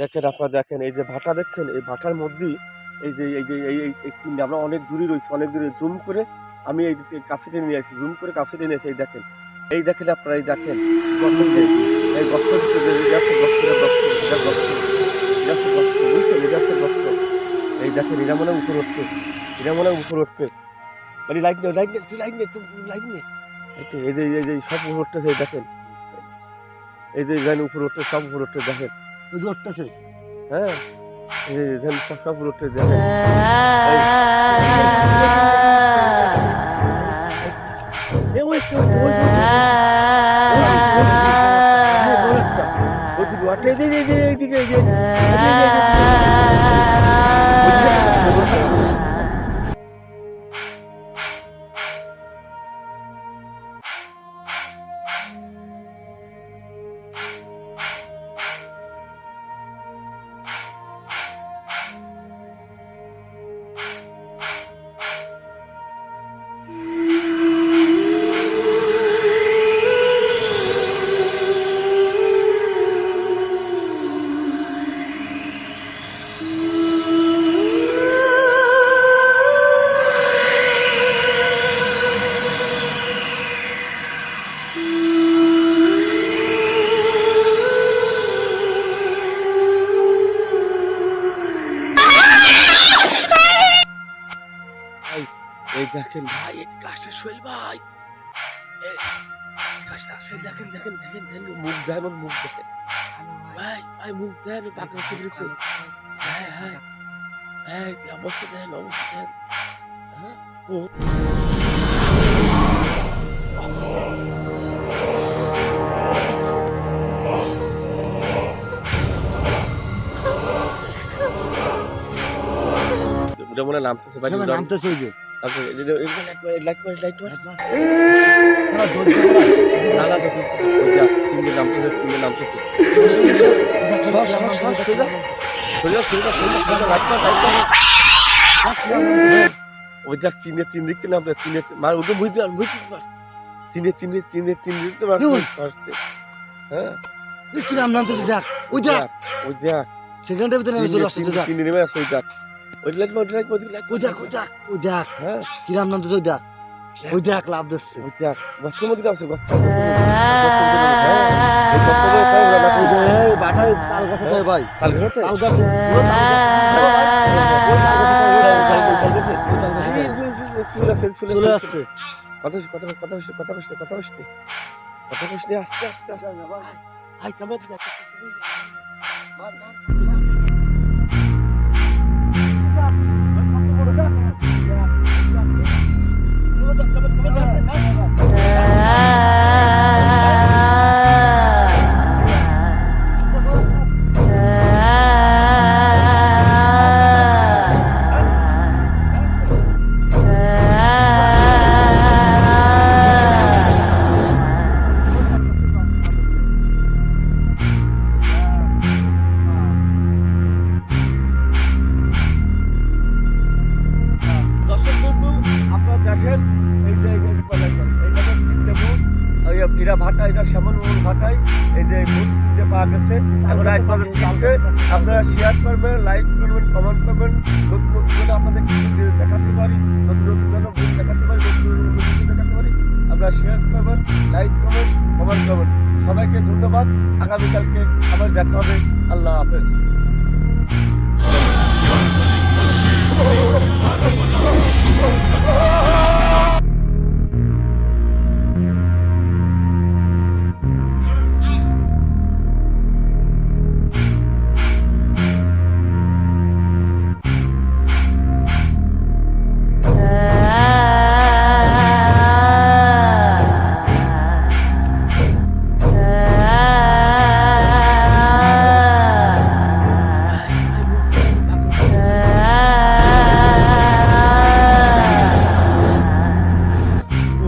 দেখেন আপনারা দেখেন, এই যে ভাটা দেখছেন, এই ভাটার মধ্যেই এই যে এই যে, এই এই আমরা অনেক দূরে রয়েছি, অনেক দূরে। জুম করে আমি এই কাছে টেনে নিয়ে আসি, জুম করে কাছে টেনে আসি, এই দেখেন। এই দেখেন আপনারা, এই দেখেন এই এই দেখেন এরা মনে উপর উঠবে এরা মনে উপর উঠবে মানে লাইট নে লাইট নে তুই লাইট নে, তুই লাইট এই যে এই যে সব উপর উঠতেছে দেখেন। এই যে উপর উঠতে সব উপর উঠতে দেখেন। উঠতেছে হ্যাঁ এই যে এখানে সব সব উপর উঠতে দেখেন এ ওই তো, ওই তো, ওই তো, হ্যাঁ, বড় একটা। ওই দিকে, এই দেখেন ভাই এই গাছটা শৈল ভাই। এই গাছটা দেখেন দেখেন দেখেন দেখেন মুখ দেয় মুখ দেখেন ভাই। ভাই মুখ দেন পাকা হ্যাঁ হ্যাঁ হ্যাঁ। এই অবস্থা দেন অবস্থা দেন। হ্যাঁ? ও। ওটা মনে নামতেছে ভাই নামতেছে ওই যে। ওই যাক তিনে তিন দিক থেকে নামতে তিনে মার ওকে বুঝতে পার বুঝতে পার তিনে তিনে তিনে তিন দিক তো মার হ্যাঁ। কি নাম নামতেছে দেখ ওই দেখ যাক, ওই যাক। সেকেন্ডের ভিতরে নেমে চলে আসছে দেখ তিনে নেমে আসে ওই যাক ওই লাইট মার ওই লাইট মার ওই দেখ ওই দেখ ওই দেখ হ্যাঁ কি নাম নামতেছে ওই দেখ ওই দেখ লাভ দিচ্ছে ওই যাক গর্তের মধ্যে আছে গর্তের মধ্যে হ্যাঁ ওই গর্তের মধ্যে তাই ওরা লাফিয়ে ওই দেয়। যে, এই বাটায় তাল গাছে দেয় ভাই তাল গাছে তাল গাছে ওই তাল গাছে দেয়, ওই তাল গাছে দেয়। চলে আসছে কথা কথা কথা কথা কথা কথা কথা আস্তে আস্তে আস্তে হাই ক্যামেরা দিকে এরা ভাটা এরা শ্যামল মোহন ভাটায় এই যে খুঁজে পাওয়া গেছে, এখন আজ পাবেন আপনারা শেয়ার করবেন লাইক করবেন কমেন্ট করবেন। নতুন নতুন করে আপনাদের কিছু দেখাতে পারি, নতুন নতুন যেন ভূত দেখাতে পারি, নতুন নতুন কিছু দেখাতে পারি, আপনারা শেয়ার করবেন লাইক করবেন কমেন্ট করবেন। সবাইকে ধন্যবাদ। আগামীকালকে আবার দেখা হবে। আল্লাহ হাফেজ।